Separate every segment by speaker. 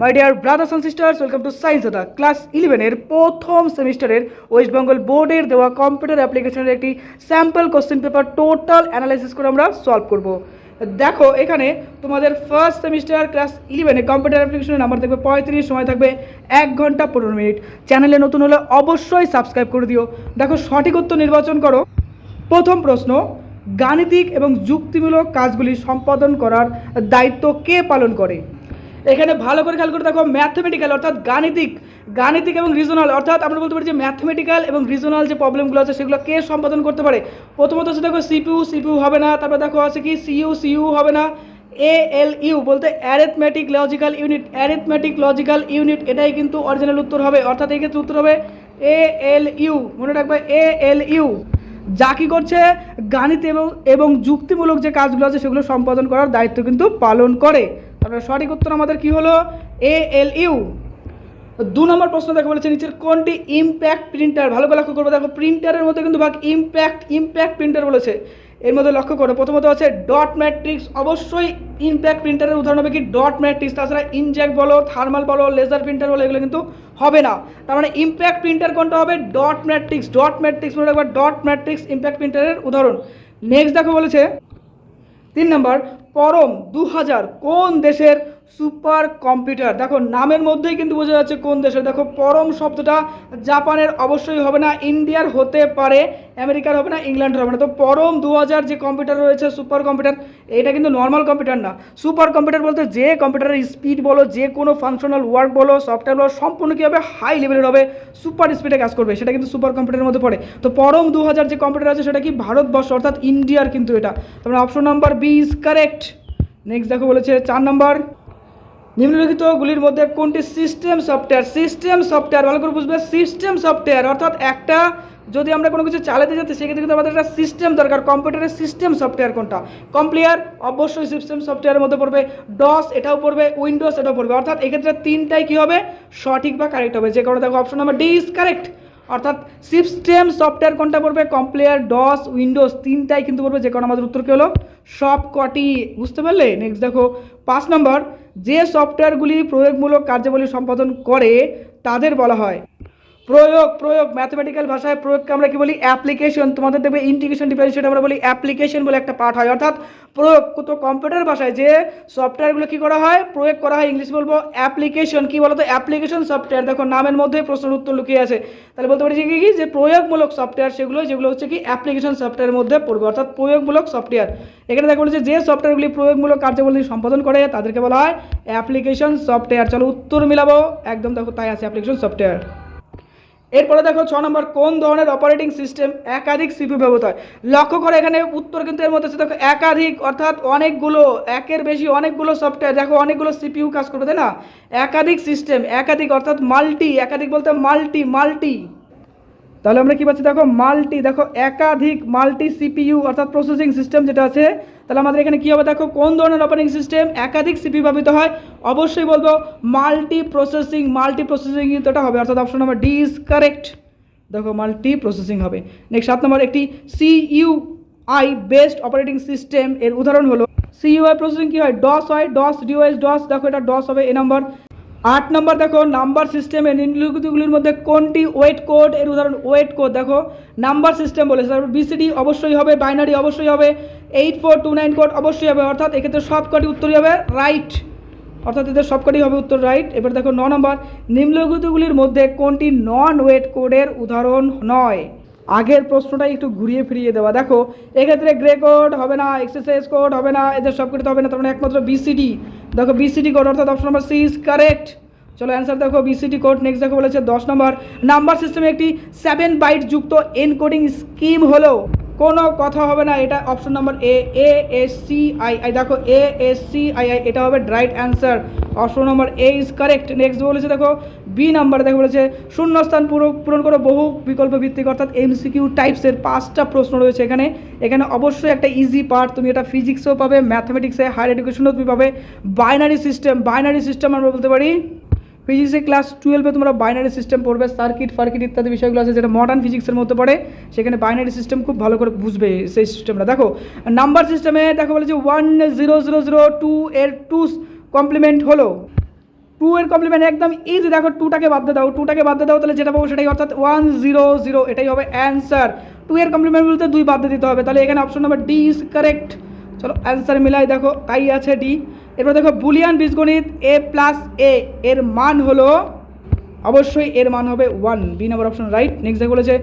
Speaker 1: My dear brothers and sisters welcome to science Dada class ইলেভেনের প্রথম সেমিস্টারের West Bengal বোর্ডের দেওয়া কম্পিউটার অ্যাপ্লিকেশনের একটি sample question paper total analysis করে আমরা সলভ করব। দেখো, এখানে তোমাদের ফার্স্ট সেমিস্টার ক্লাস ইলেভেনে কম্পিউটার অ্যাপ্লিকেশনের নাম্বার থাকবে পঁয়ত্রিশ, সময় থাকবে এক ঘণ্টা পনেরো মিনিট। চ্যানেলে নতুন হলে অবশ্যই সাবস্ক্রাইব করে দিও। দেখো, সঠিক উত্তর নির্বাচন করো। প্রথম প্রশ্ন, গাণিতিক এবং যুক্তিমূলক কাজগুলি সম্পাদন করার দায়িত্ব কে পালন করে? এখানে ভালো করে খেয়াল করে দেখো ম্যাথমেটিক্যাল অর্থাৎ গাণিতিক গাণিতিক এবং রিজনাল অর্থাৎ আমরা বলতে পারি যে ম্যাথমেটিক্যাল এবং রিজনাল যে প্রবলেমগুলো আছে সেগুলো কে সম্পাদন করতে পারে? প্রথমত আছে দেখো সিপিউ সিপিউ হবে না, তারপর দেখো আছে কি? সিইউ সিইউ হবে না এ এল ইউ বলতে arithmetic logical unit arithmetic logical unit এটাই কিন্তু অরিজিনাল উত্তর হবে, অর্থাৎ এই ক্ষেত্রে উত্তর হবে এ এল ইউ মনে রাখবে এ এল ইউ যা কী করছে? গাণিত এবং এবং যুক্তিমূলক যে কাজগুলো আছে সেগুলো সম্পাদন করার দায়িত্ব কিন্তু পালন করে। তারপরে সঠিক উত্তর আমাদের কি হলো? এ এল ইউ দু নম্বর প্রশ্ন দেখো বলেছে, নিচের কোনটি ইমপ্যাক্ট প্রিন্টার ভালো করে লক্ষ্য করব, দেখো প্রিন্টারের মধ্যে কিন্তু ভাগ ইমপ্যাক্ট ইমপ্যাক্ট প্রিন্টার বলেছে। এর মধ্যে লক্ষ্য করো, প্রথমত আছে ডট ম্যাট্রিক্স অবশ্যই ইমপ্যাক্ট প্রিন্টারের উদাহরণ হবে কি ডট ম্যাট্রিক্স তাছাড়া ইনজ্যাক্ট বলো থার্মাল বলো লেজার প্রিন্টার বলো, এগুলো কিন্তু হবে না। তার মানে ইমপ্যাক্ট প্রিন্টার কোনটা হবে? ডট ম্যাট্রিক্স ডট ম্যাট্রিক্স মনে রাখবা ডট ম্যাট্রিক্স ইমপ্যাক্ট প্রিন্টারের উদাহরণ। নেক্সট দেখো বলেছে, তিন নম্বর পরম দু হাজার কোন দেশের সুপার কম্পিউটার? দেখো, নামের মধ্যেই কিন্তু বোঝা যাচ্ছে কোন দেশের। দেখো, পরম শব্দটা জাপানের অবশ্যই হবে না, ইন্ডিয়ার হতে পারে, আমেরিকার হবে না, ইংল্যান্ডের হবে না। তো পরম দু হাজার যে কম্পিউটার রয়েছে, সুপার কম্পিউটার এটা কিন্তু নর্মাল কম্পিউটার না। সুপার কম্পিউটার বলতে যে কম্পিউটারের স্পিড বলো, যে কোনো ফাংশনাল ওয়ার্ক বলো সফটওয়্যার বলো, সম্পূর্ণ কী হবে হাই লেভেলের হবে। সুপার স্পিডে কাজ করবে, সেটা কিন্তু সুপার কম্পিউটারের মধ্যে পড়ে। তো পরম দু হাজার যে কম্পিউটার আছে, সেটা কি ভারতবর্ষ, অর্থাৎ ইন্ডিয়ার কিন্তু এটা। তারপরে option number B is correct next দেখো বলেছে, চার নম্বর নিম্নলিখিতগুলির মধ্যে কোনটি সিস্টেম সফটওয়্যার সিস্টেম সফটওয়্যার ভালো করে বুঝবে? সিস্টেম সফটওয়্যার অর্থাৎ একটা যদি আমরা কোনো কিছু চালাতে যাতে সেক্ষেত্রে কিন্তু আমাদের একটা সিস্টেম দরকার। কম্পিউটারের সিস্টেম সফটওয়্যার কোনটা? কম্পিউটার অবশ্যই সিস্টেম সফটওয়্যারের মধ্যে পড়বে। ডস এটাও পড়বে উইন্ডোজ এটাও পড়বে। অর্থাৎ এক্ষেত্রে তিনটাই কী হবে? সঠিক বা কারেক্ট হবে। যে কারণে দেখো option number D is correct অর্থাৎ সিস্টেম সফটওয়্যার কোনটা পড়বে? কম্প্লেয়ার ডস, উইন্ডোজ তিনটাই কিন্তু পড়বে, যে কারণে আমাদের উত্তর কী হলো? সব কটি। বুঝতে পারলে? নেক্সট দেখো, পাঁচ নম্বর, যে সফটওয়্যারগুলি প্রয়োগমূলক কার্যাবলী সম্পাদন করে, তাদের বলা হয় প্রয়োগ প্রয়োগ ম্যাথমেটিক্যাল ভাষায় প্রয়োগকে আমরা কি বলি? অ্যাপ্লিকেশন তোমাদের দেখবে ইন্টিগ্রেশন ডিফারেন্সিয়েট আমরা বলি অ্যাপ্লিকেশন বলে একটা পার্ট হয়। অর্থাৎ প্রয়োগ তো কম্পিউটার ভাষায় যে সফটওয়্যারগুলো কি করা হয়? প্রয়োগ করা হয় ইংলিশ বলব অ্যাপ্লিকেশন কি বলতো? অ্যাপ্লিকেশন সফটওয়্যার দেখো, নামের মধ্যে প্রশ্নের উত্তর লুকিয়ে আছে। তাহলে বলতে পারি কি যে প্রয়োগমূলক সফটওয়্যার সেগুলো, যেগুলো হচ্ছে কি অ্যাপ্লিকেশন সফটওয়্যারের মধ্যে পড়বে। অর্থাৎ প্রয়োগমূলক সফটওয়্যার এখানে দেখো বলেছে যে সফটওয়্যারগুলি প্রয়োগমূলক কার্যাবলী সম্পাদন করে, তাদেরকে বলা হয় অ্যাপ্লিকেশন সফটওয়্যার চলো উত্তর মিলাবো। একদম দেখো তাই আছে অ্যাপ্লিকেশন সফটওয়্যার এরপরে দেখো ছ নম্বর, কোন ধরনের অপারেটিং সিস্টেম একাধিক সিপিউ ব্যবহৃত হয়? লক্ষ্য করে, এখানে উত্তর কিন্তু এর মধ্যে দেখো একাধিক, অর্থাৎ অনেকগুলো, একের বেশি অনেকগুলো সফটওয়্যার দেখো অনেকগুলো সিপিউ কাজ করবে, তাই না? একাধিক সিস্টেম একাধিক, অর্থাৎ মাল্টি একাধিক বলতে মাল্টি মাল্টি তাহলে আমরা কি পাচ্ছি? দেখো, মাল্টি, দেখো, একাধিক মাল্টি সিপিইউ অর্থাৎ প্রসেসিং সিস্টেম যেটা আছে, তাহলে আমাদের এখানে কী হবে? দেখো, কোন ধরনের অপারেটিং সিস্টেম একাধিক সিপি ব্যবহৃত হয়? অবশ্যই বলব, মাল্টি প্রসেসিং মাল্টি প্রসেসিং কিন্তু এটা হবে। অর্থাৎ option number D is correct দেখো, মাল্টি প্রসেসিং হবে। নেক্সট সাত নম্বর, একটি C U I based operating system এর উদাহরণ হলো। সিইউআই প্রসেসিং কী হয়? ডস হয় ডস ডিওএস ডস দেখো এটা ডস হবে এ নম্বর আট নম্বর দেখো, নাম্বার সিস্টেমে নিম্নলিখিতগুলির মধ্যে কোনটি ওয়েট কোড? এর উদাহরণ, ওয়েট কোড। দেখো, নাম্বার সিস্টেম বলেছে, তারপর বিসিডি অবশ্যই হবে বাইনারি অবশ্যই হবে eight four two nine code অবশ্যই হবে, অর্থাৎ এক্ষেত্রে সবকটি উত্তরই হবে রাইট অর্থাৎ এদের সবকটি হবে উত্তর রাইট এবার দেখো, ন নম্বর, নিম্নলিখিতগুলির মধ্যে কোনটি নন ওয়েট কোডের উদাহরণ নয়? আগের প্রশ্নটাই একটু ঘুরিয়ে ফিরিয়ে দেওয়া। দেখো, এক্ষেত্রে গ্রে কোড হবে না এক্সারসাইজ কোড হবে না, এদের সব কিছু হবে না, তার মানে একমাত্র বিসিডি দেখো বিসিডি কোড অর্থাৎ option number C is correct চলো অ্যান্সার দেখো বিসিডি কোড নেক্সট দেখো বলেছে দশ নম্বর নাম্বার সিস্টেমে একটি সেভেন বাইট যুক্ত এনকোডিং স্কিম হলো। কোনো কথা হবে না, এটা option number A A S C I I দেখো A S C I I এটা হবে right answer option number A is correct next বলেছে দেখো বি নাম্বার দেখো বলেছে, শূন্যস্থান পুরো পূরণ করো বহু বিকল্প ভিত্তিক, অর্থাৎ এমসিকিউ টাইপসের পাঁচটা প্রশ্ন রয়েছে এখানে। এখানে অবশ্যই একটা ইজি পার্ট তুমি এটা ফিজিক্সেও পাবে ম্যাথমেটিক্সে হায়ার এডুকেশনেও তুমি পাবে। বাইনারি সিস্টেম বাইনারি সিস্টেম আমরা বলতে পারি। ফিজিক্সে ক্লাস টুয়েলভে তোমরা বাইনারি সিস্টেম পড়বে সার্কিট ফার্কিট ইত্যাদি বিষয়গুলো আছে যেটা মডার্ন ফিজিক্সের মধ্যে পড়ে। সেখানে বাইনারি সিস্টেম খুব ভালো করে বুঝবে সেই সিস্টেমটা দেখো নাম্বার সিস্টেমে দেখো বলেছে one zero zero zero two এর টু কমপ্লিমেন্ট হলো। টু এর কমপ্লিমেন্ট একদম ইজি দেখো টুটাকে বাদ দাও টুটাকে বাদ দাও, তাহলে যেটা পাবো সেটাই অর্থাৎ ওয়ান জিরো জিরো এটাই হবে অ্যান্সার টু এর কমপ্লিমেন্ট বলতে দুই বাদ দিতে হবে। তাহলে এখানে option number D is correct চলো অ্যান্সার মিলাই দেখো, তাই আছে ডি এরপর দেখো বুলিয়ান বীজগণিত এ প্লাস এ এর মান হলো, অবশ্যই এর মান হবে one B number option right next দেখো বলেছে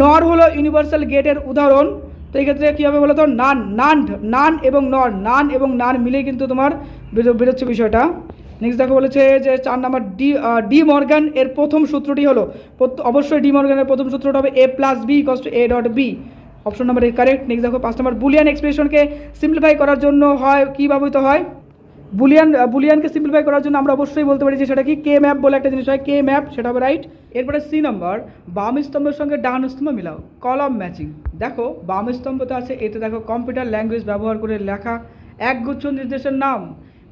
Speaker 1: নর হলো ইউনিভার্সাল গেটের উদাহরণ। তো এই ক্ষেত্রে কী হবে বলো তো নান নান নান এবং নর নান এবং নান মিলেই কিন্তু তোমার বেরো- বেরোচ্ছে বিষয়টা। নেক্সট দেখো বলেছে যে চার নাম্বার ডি ডি মর্গান এর প্রথম সূত্রটি হলো অবশ্যই ডি মর্গানের প্রথম সূত্রটা হবে A plus B cos A dot B option number A correct next দেখো পাঁচ নাম্বার বুলিয়ান এক্সপ্রেশনকে সিম্পলিফাই করার জন্য হয়, কী ব্যবহৃত হয়? বুলিয়ান বুলিয়ানকে সিম্পলিফাই করার জন্য আমরা অবশ্যই বলতে পারি যে সেটা কি? কে ম্যাপ বলে একটা জিনিস হয় কে ম্যাপ সেটা হবে রাইট এরপরে সি নম্বর বাম স্তম্ভের সঙ্গে ডান স্তম্ভ মিলাও কলম ম্যাচিং দেখো, বাম স্তম্ভতে আছে, এতে দেখো কম্পিউটার ল্যাঙ্গুয়েজ ব্যবহার করে লেখা, একগুচ্ছ নির্দেশের নাম।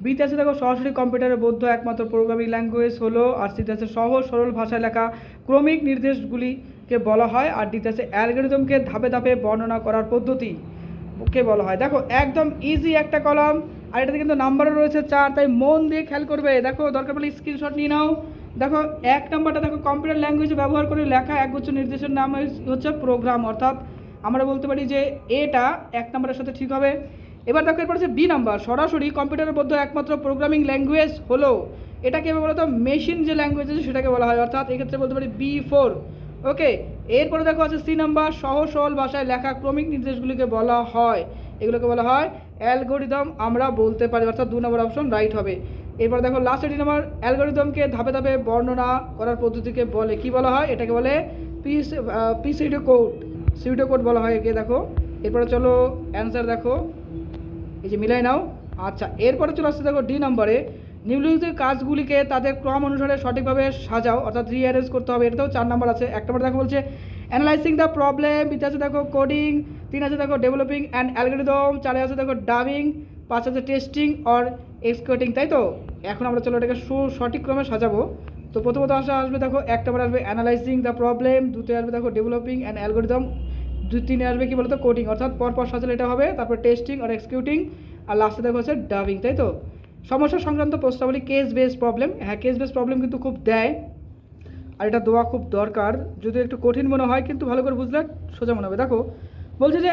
Speaker 1: বিতে দেখো সরাসরি কম্পিউটারে বদ্ধ একমাত্র প্রোগ্রামিং ল্যাঙ্গুয়েজ হলো, আর সিতে আছে সহজ সরল ভাষায় লেখা ক্রমিক নির্দেশগুলিকে বলা হয়, আর ডিতে আছে অ্যালগোরিদমকে ধাপে ধাপে বর্ণনা করার পদ্ধতি কে বলা হয়। দেখো, একদম ইজি একটা কলম, আর এটাতে কিন্তু নাম্বারও রয়েছে চার, তাই মন দিয়ে খেয়াল করবে। দেখো, দরকার পড়লে স্ক্রিনশট নিয়ে নাও। দেখো, এক নাম্বারটা দেখো কম্পিউটার ল্যাঙ্গুয়েজ ব্যবহার করে লেখা একগুচ্ছ নির্দেশের নাম হচ্ছে প্রোগ্রাম অর্থাৎ আমরা বলতে পারি যে এটা এক নাম্বারের সাথে ঠিক হবে। এবার দেখো, এরপর হচ্ছে বি নাম্বার সরাসরি কম্পিউটারের মধ্যে একমাত্র প্রোগ্রামিং ল্যাঙ্গুয়েজ হলো। এটাকে এবার বলতো মেশিন যে ল্যাঙ্গুয়েজ আছে সেটাকে বলা হয়, অর্থাৎ এক্ষেত্রে বলতে পারি বি ফোর ওকে এরপরে দেখো আছে সি নাম্বার সহজ সরল ভাষায় লেখা ক্রমিক নির্দেশগুলিকে বলা হয়। এগুলোকে বলা হয় অ্যালগোরিদম আমরা বলতে পারি, অর্থাৎ দু নম্বর অপশন রাইট হবে। এরপর দেখো লাস্ট ডি নাম্বার অ্যালগোরিদমকে ধাপে ধাপে বর্ণনা করার পদ্ধতিকে বলে, কি বলা হয়? এটাকে বলে পিস পি সিডিও কোড সিডিও কোড বলা হয় একে, দেখো। এরপরে চলো অ্যান্সার দেখো। এই যে মিলাই নাও। আচ্ছা এরপরে চলে আসছে দেখো ডি নম্বরে। নিম্নলিখিত কাজগুলিকে তাদের ক্রম অনুসারে সঠিকভাবে সাজাও, অর্থাৎ রিঅ্যারেঞ্জ করতে হবে। এটাও চার নাম্বার আছে। এক নম্বর দেখো বলছে অ্যানালাইসিং দ্য প্রবলেম বিতে আছে দেখো কোডিং তিন আছে দেখো ডেভেলপিং অ্যান্ড অ্যালগোরিদম চারে আছে দেখো ডাবিং পাঁচ আছে টেস্টিং অর এক্সিকিউটিং তাই তো? এখন আমরা চলো এটাকে সু সঠিক ক্রমে সাজাবো। তো প্রথমত আসা আসবে দেখো এক নম্বর আসবে অ্যানালাইসিং দ্য প্রবলেম দুতে আসবে দেখো ডেভেলপিং অ্যান্ড অ্যালগোরিদম দুই তিনে আসবে কি বলতো? কোডিং অর্থাৎ পরপর সাজালে এটা হবে, তারপর টেস্টিং আর এক্সিকিউটিং আর লাস্টে দেখো হচ্ছে ডাবিং তাই তো? সমস্যা সংক্রান্ত প্রশ্নাবলী কেস বেস প্রবলেম হ্যাঁ কেস বেস প্রবলেম কিন্তু খুব দেয়, আর এটা দেওয়া খুব দরকার। যদি একটু কঠিন মনে হয়, কিন্তু ভালো করে বুঝলে সোজা মনে হবে। দেখো, বলছে যে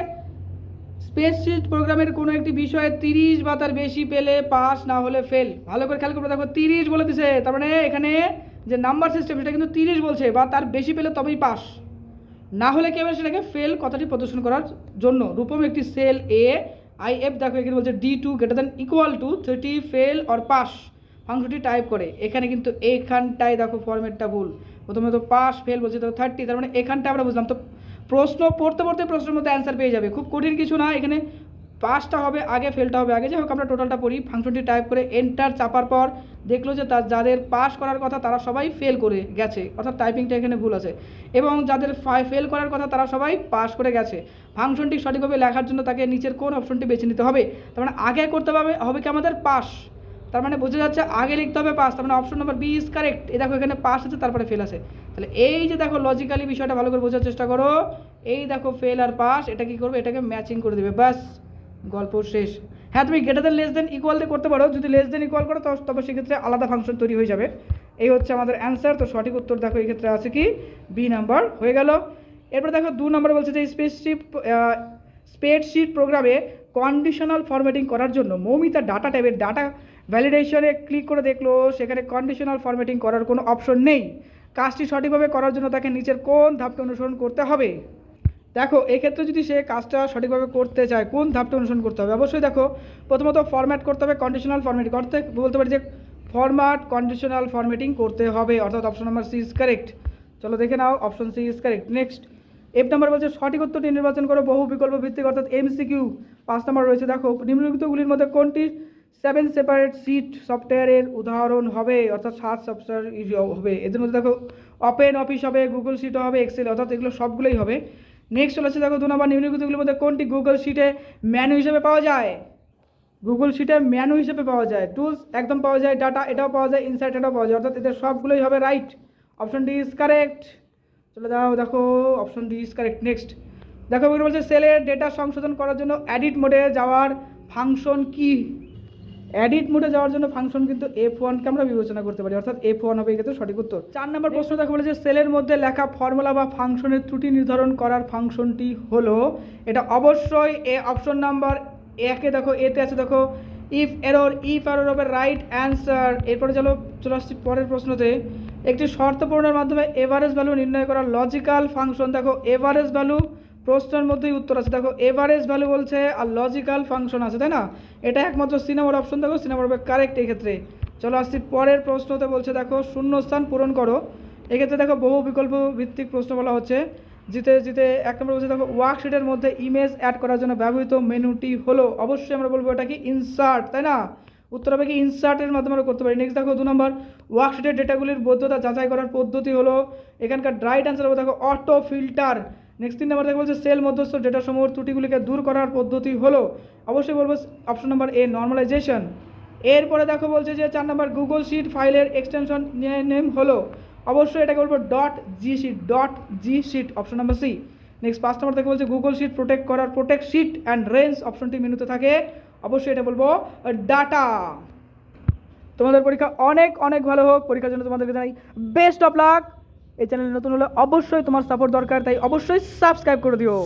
Speaker 1: স্পেসশিট প্রোগ্রামের কোনো একটি বিষয়ে তিরিশ বা তার বেশি পেলে পাস না হলে ফেল ভালো করে খেয়াল করবে, দেখো, তিরিশ বলে দিছে। তার মানে এখানে যে নাম্বার সিস্টেম সেটা কিন্তু তিরিশ বলছে, বা তার বেশি পেলে তবেই পাস না হলে কি হবে? সেটাকে ফেল কথাটি প্রদর্শন করার জন্য। রূপম একটি সেল এ আই এফ দেখো, এখানে বলছে D two greater than equal to thirty fail or pass ফাংশনটি টাইপ করে। এখানে কিন্তু এইখানটায় দেখো ফর্মেটটা ভুল। প্রথমে তো পাস ফেল বলছে তো থার্টি তার মানে এখানটা আমরা বুঝলাম। তো প্রশ্ন পড়তে পড়তে প্রশ্নের মধ্যে অ্যান্সার পেয়ে যাবে। খুব কঠিন কিছু না। এখানে পাসটা হবে, আগে ফেলটা হবে, আগে যাই হোক আমরা টোটালটা পড়ি। ফাংশনটি টাইপ করে এন্টার চাপার পর দেখল যে তার যাদের পাস করার কথা তারা সবাই ফেল করে গেছে। অর্থাৎ টাইপিংটা এখানে ভুল আছে। এবং যাদের ফেল করার কথা তারা সবাই পাস করে গেছে। ফাংশনটি সঠিকভাবে লেখার জন্য তাকে নিচের কোন অপশনটি বেছে নিতে হবে। তার মানে আগে করতে হবে হবে কি আমাদের পাস তার মানে বোঝা যাচ্ছে আগে লিখতে হবে পাস তার মানে option number B is correct এই দেখো এখানে পাস আছে, তারপরে ফেল আছে। তাহলে এই যে দেখো লজিক্যালি বিষয়টা ভালো করে বোঝার চেষ্টা করো। এই দেখো ফেল আর পাস এটা কি করবে? এটাকে ম্যাচিং করে দেবে। ব্যাস। গল্প শেষ। হ্যাঁ তুমি greater than less than equal দিয়ে করতে পারো। যদি লেস দেন ইকুয়াল করো তবে সেক্ষেত্রে আলাদা ফাংশন তৈরি হয়ে যাবে। এই হচ্ছে আমাদের অ্যান্সার তো সঠিক উত্তর দেখো, এই ক্ষেত্রে আছে কি? বি নাম্বার হয়ে গেল। এরপর দেখো, দু নম্বর বলছে যে স্পেসশিপ স্প্রেডশিট প্রোগ্রামে কন্ডিশনাল ফরম্যাটিং করার জন্য মৌমিতা ডাটা ট্যাবের ডাটা ভ্যালিডেশনে ক্লিক করে দেখল। সেখানে কন্ডিশনাল ফরম্যাটিং করার কোনো অপশন নেই। কাজটি সঠিকভাবে করার জন্য তাকে নিচের কোন ধাপটি অনুসরণ করতে হবে? দেখো, এক্ষেত্রে যদি সে কাজটা সঠিকভাবে করতে চায়, কোন ধাপটা অনুসরণ করতে হবে? অবশ্যই দেখো, প্রথমত ফরম্যাট করতে হবে কন্ডিশনাল ফরম্যাটিং করতে বলতে পারি যে ফরম্যাট কন্ডিশনাল ফরম্যাটিং করতে হবে, অর্থাৎ option number C is correct চলো দেখে নাও option C is correct next F number বলছে, সঠিক উত্তরটি নির্বাচন করো, বহু বিকল্প ভিত্তিক, অর্থাৎ এমসিকিউ পাঁচ নাম্বার রয়েছে, দেখো, নিম্নলিখিতগুলির মধ্যে কোনটি সেভেন সেপারেট সিট সফটওয়্যারের উদাহরণ হবে? অর্থাৎ সাত সফটওয়্যার হবে। এদের মধ্যে দেখো ওপেন অফিস হবে গুগল শিটও হবে এক্সেল অর্থাৎ এগুলো সবগুলোই হবে। নেক্সট চলে আসছে দেখো দু নম্বর নিম্নলিখিতগুলির মধ্যে কোনটি গুগল শিটে ম্যানু হিসেবে পাওয়া যায়? গুগল শিটে ম্যানু হিসেবে পাওয়া যায়। টুলস একদম পাওয়া যায় ডাটা এটাও পাওয়া যায় ইনসাইট এটাও পাওয়া যায়। অর্থাৎ এদের সবগুলোই হবে right option D is correct চলে দাও দেখো option D is correct next দেখো বলছে সেলের ডেটা সংশোধন করার জন্য অ্যাডিট মোডে যাওয়ার ফাংশন কি? এডিট মোডে যাওয়ার জন্য ফাংশন কিন্তু এফ ওয়ানকে আমরা বিবেচনা করতে পারি। অর্থাৎ এফ ওয়ান হবে এক্ষেত্রে সঠিক উত্তর। চার নম্বর প্রশ্ন দেখো বলেছে সেলের মধ্যে লেখা ফর্মুলা বা ফাংশনের ত্রুটি নির্ধারণ করার ফাংশনটি হলো এটা অবশ্যই এ অপশন নাম্বার একে দেখো এতে আছে দেখো ইফ এরর ইফ এরর হবে রাইট অ্যান্সার এরপরে চলো চলে আসছি পরের প্রশ্নতে। একটি শর্ত পূরণের মাধ্যমে এভারেজ ভ্যালু নির্ণয় করার লজিক্যাল ফাংশন দেখো এভারেজ ভ্যালু প্রশ্নের মধ্যেই উত্তর আছে। দেখো এভারেজ ভ্যালু বলছে আর লজিক্যাল ফাংশন আছে, তাই না? এটা একমাত্র সিনেমার অপশন দেখো সিনেমার হবে কারেক্ট এক্ষেত্রে চলো আসছি পরের প্রশ্নতে বলছে, দেখো, শূন্যস্থান পূরণ করো। এক্ষেত্রে দেখো, বহু বিকল্প ভিত্তিক প্রশ্ন বলা হচ্ছে। জিতে জিতে, এক নম্বর বলছে, দেখো ওয়ার্কশিটের মধ্যে ইমেজ অ্যাড করার জন্য ব্যবহৃত মেনুটি হলো, অবশ্যই আমরা বলব এটা কি ইনসার্ট তাই না? উত্তর হবে কি ইনসার্টের মাধ্যমে আমরা করতে পারি। নেক্সট দেখো, দু নম্বর ওয়ার্কশিটের ডেটাগুলির বৈধতা যাচাই করার পদ্ধতি হলো। এখানকার রাইট অ্যান্সার হবে, দেখো অটো ফিল্টার নেক্সট তিন নম্বর দেখো বলছে সেল মধ্যস্থ ডেটা সমূহের ত্রুটিগুলিকে দূর করার পদ্ধতি হলো। অবশ্যই বলব অপশন নাম্বার এ নর্মালাইজেশন এরপরে দেখো বলছে যে, চার নম্বর গুগল শিট ফাইলের এক্সটেনশন নেম হলো। অবশ্যই এটাকে বলব dot G sheet dot G sheet option number C next পাঁচ নম্বর থেকে বলছে গুগল শিট প্রোটেক্ট করার প্রোটেক্ট শিট অ্যান্ড রেঞ্জ অপশনটি মেনুতে থাকে। অবশ্যই এটা বলব ডাটা তোমাদের পরীক্ষা অনেক অনেক ভালো হোক। পরীক্ষার জন্য তোমাদেরকে জানাই বেস্ট অফ লাক এই চ্যানেল নতুন হলে অবশ্যই তোমার সাপোর্ট দরকার তাই অবশ্যই সাবস্ক্রাইব করে দিও।